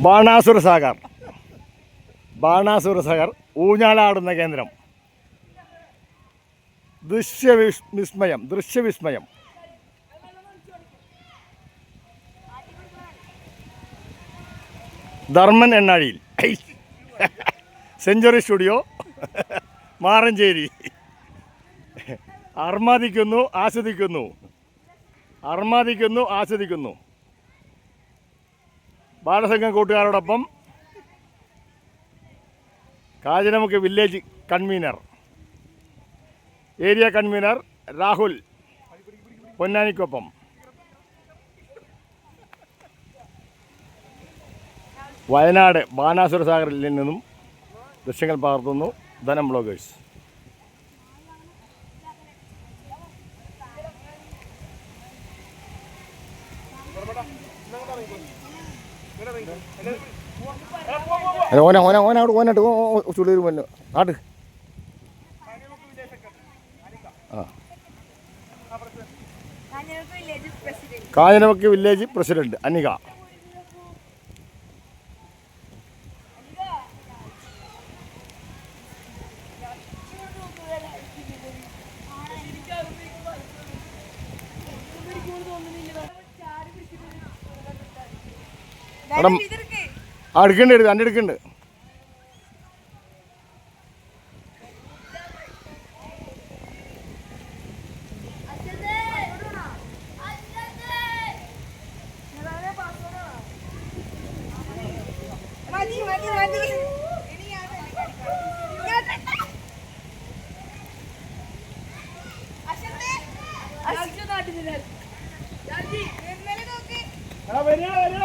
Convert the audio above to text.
ബാണാസുര സാഗർ. ബാണാസുര സാഗർ ഊഞ്ഞാലാടുന്ന കേന്ദ്രം. ദൃശ്യവിസ് വിസ്മയം ദൃശ്യവിസ്മയം. ധർമ്മൻ എണ്ണാഴിയിൽ. Century studio Maranchery. അർമാദിക്കുന്നു ആസ്വദിക്കുന്നു. അർമാദിക്കുന്നു ആസ്വദിക്കുന്നു. ബാലസംഘം കൂട്ടുകാരോടൊപ്പം Kanhiramukku village convener area convener Rahul പൊന്നാനിക്കൊപ്പം. Wayanad Banasura സാഗറിൽ നിന്നും ദൃശ്യങ്ങൾ പകർത്തുന്നു ധനം ബ്ലോഗേഴ്സ്. അല്ല, ഓന ഓന ഓന അവിടെ ഓനായിട്ട് ചുള്ളി വന്നു ആട്ട് ആ. വില്ലേജ് പ്രസിഡന്റ് അനിക. എടാ, ഇനി ഞാനല്ലേ കളിക്കാം. അശ്വതേ, അശ്വ- ഇന്നലെ നോക്ക് വരിക വരിക